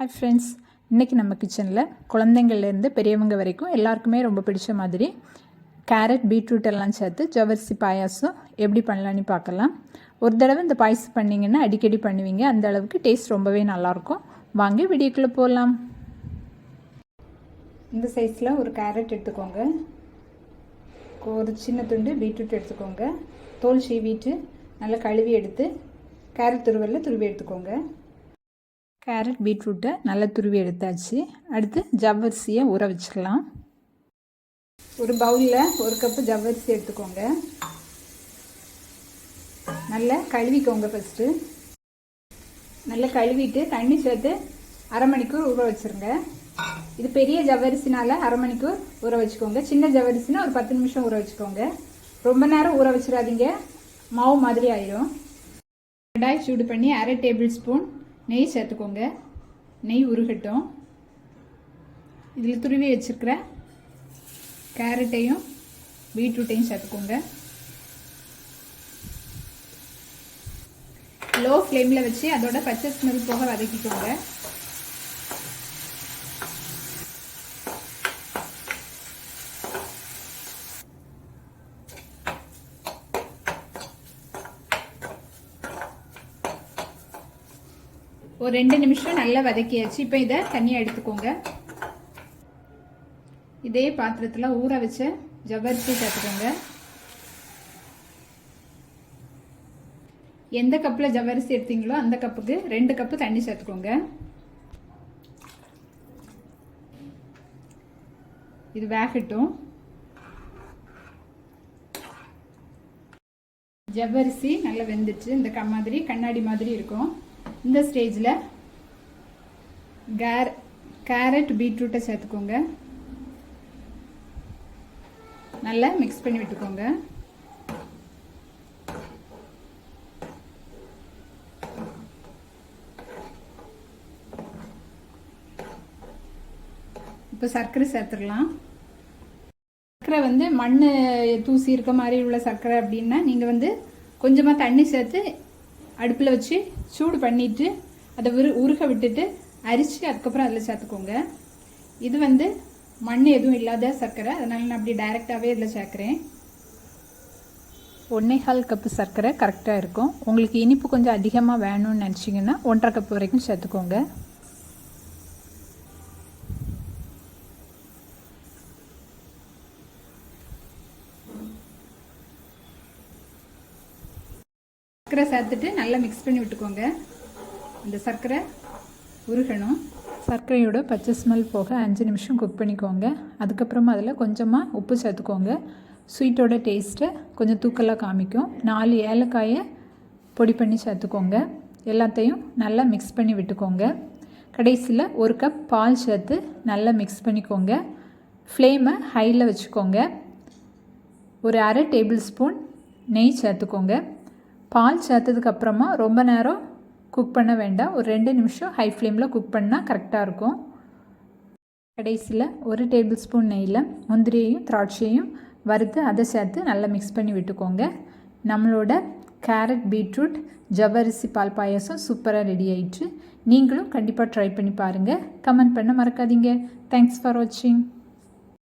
Hi friends இன்றைக்கி நம்ம கிச்சனில் குழந்தைங்கள்லேருந்து பெரியவங்க வரைக்கும் எல்லாருக்குமே ரொம்ப பிடிச்ச மாதிரி கேரட் பீட்ரூட் எல்லாம் சேர்த்து ஜவரிசி பாயாசம் எப்படி பண்ணலான்னு பார்க்கலாம். ஒரு தடவை இந்த பாயசம் பண்ணிங்கன்னா அடிக்கடி பண்ணுவீங்க. அந்த அளவுக்கு டேஸ்ட் ரொம்பவே நல்லாயிருக்கும். வாங்க வீடியோக்குள்ளே போகலாம் இந்த சைஸில் ஒரு கேரட் எடுத்துக்கோங்க. ஒரு சின்ன துண்டு பீட்ரூட் எடுத்துக்கோங்க. தோல் சீவிட்டு நல்லா கழுவி எடுத்து கேரட் துருவலில் துருவி எடுத்துக்கோங்க. கேரட் பீட்ரூட்டை நல்லா துருவி எடுத்தாச்சு. அடுத்து ஜவ்வரிசியை ஊற வச்சுக்கலாம். ஒரு பவுலில் ஒரு கப்பு ஜவ்வரிசி எடுத்துக்கோங்க. நல்லா கழுவிக்கோங்க ஃபஸ்ட்டு நல்லா கழுவிட்டு தண்ணி சேர்த்து அரை மணிக்கூர் ஊற வச்சுருங்க. இது பெரிய ஜவ்வரிசினால் அரை மணிக்கூர் ஊற வச்சுக்கோங்க. சின்ன ஜவ்வரிசினா ஒரு பத்து நிமிஷம் ஊற வச்சுக்கோங்க. ரொம்ப நேரம் ஊற வச்சிடாதீங்க. மாவு மாதிரி ஆயிரும். கடாய் சூடு பண்ணி அரை டேபிள் ஸ்பூன் நெய் சேர்த்துக்கோங்க. நெய் உருகட்டும். இதில் துருவி வச்சுருக்கிற கேரட்டையும் பீட்ரூட்டையும் சேர்த்துக்கோங்க. லோ ஃப்ளேமில் வச்சு அதோட பச்சை ஸ்மெல் போக வதக்கிக்கோங்க. ஒரு ரெண்டு நிமிஷம் நல்லா வதக்கியாச்சு. இப்போ இதை தனியாக எடுத்துக்கோங்க. இதே பாத்திரத்தில் ஊற வச்ச ஜவ்வரிசி சேர்த்துக்கோங்க. எந்த கப்பில் ஜவ்வரிசி எடுத்தீங்களோ அந்த கப்புக்கு ரெண்டு கப்பு தண்ணி சேர்த்துக்கோங்க. இது வேகட்டும். ஜவ்வரிசி நல்லா வெந்துச்சு இந்த க மாதிரி கண்ணாடி மாதிரி இருக்கும். இந்த ஸ்டேஜில் கேர் கேரட் பீட்ரூட்டை சேர்த்துக்கோங்க. நல்லா மிக்ஸ் பண்ணி விட்டுக்கோங்க. இப்போ சர்க்கரை சேர்த்துடலாம். சர்க்கரை வந்து மண் தூசி இருக்க மாதிரி உள்ள சர்க்கரை அப்படின்னா நீங்கள் வந்து கொஞ்சமாக தண்ணி சேர்த்து அடுப்பில் வச்சு சூடு பண்ணிவிட்டு அதை உரு உருக விட்டுட்டு அரிச்சு அதுக்கப்புறம் அதில் சேர்த்துக்கோங்க. இது வந்து மண் எதுவும் இல்லாத சர்க்கரை. அதனால் நான் அப்படி டைரெக்டாகவே இதில் சேர்க்குறேன். ஒன்றே கால் கப்பு சர்க்கரை கரெக்டாக இருக்கும். உங்களுக்கு இனிப்பு கொஞ்சம் அதிகமாக வேணும்னு நினச்சிங்கன்னா ஒன்றரை கப்பு வரைக்கும் சேர்த்துக்கோங்க. சர்க்கரை சேர்த்துட்டு நல்லா மிக்ஸ் பண்ணி விட்டுக்கோங்க. இந்த சர்க்கரை உருகணும். சர்க்கரையோட பச்சை ஸ்மெல் போக அஞ்சு நிமிஷம் குக் பண்ணிக்கோங்க. அதுக்கப்புறமா அதில் கொஞ்சமாக உப்பு சேர்த்துக்கோங்க. ஸ்வீட்டோட டேஸ்ட்டை கொஞ்சம் தூக்கலாக காமிக்கும். நாலு ஏலக்காயை பொடி பண்ணி சேர்த்துக்கோங்க. எல்லாத்தையும் நல்லா மிக்ஸ் பண்ணி விட்டுக்கோங்க. கடைசியில் ஒரு கப் பால் சேர்த்து நல்லா மிக்ஸ் பண்ணிக்கோங்க. ஃப்ளேமை ஹையில் வச்சுக்கோங்க. ஒரு அரை டேபிள் ஸ்பூன் நெய் சேர்த்துக்கோங்க. பால் சேர்த்ததுக்கப்புறமா ரொம்ப நேரம் குக் பண்ண வேண்டாம். ஒரு ரெண்டு நிமிஷம் ஹை ஃப்ளேமில் குக் பண்ணால் கரெக்டாக இருக்கும். கடைசியில் ஒரு டேபிள் ஸ்பூன் நெய்யில் முந்திரியையும் திராட்சையும் வறுத்து அதை சேர்த்து நல்லா மிக்ஸ் பண்ணி விட்டுக்கோங்க. நம்மளோட கேரட் பீட்ரூட் ஜவ்வரிசி பால் பாயாசம் சூப்பராக ரெடி ஆயிடுச்சு. நீங்களும் கண்டிப்பாக ட்ரை பண்ணி பாருங்கள் கமெண்ட் பண்ண மறக்காதீங்க. தேங்க்ஸ் ஃபார் வாட்சிங்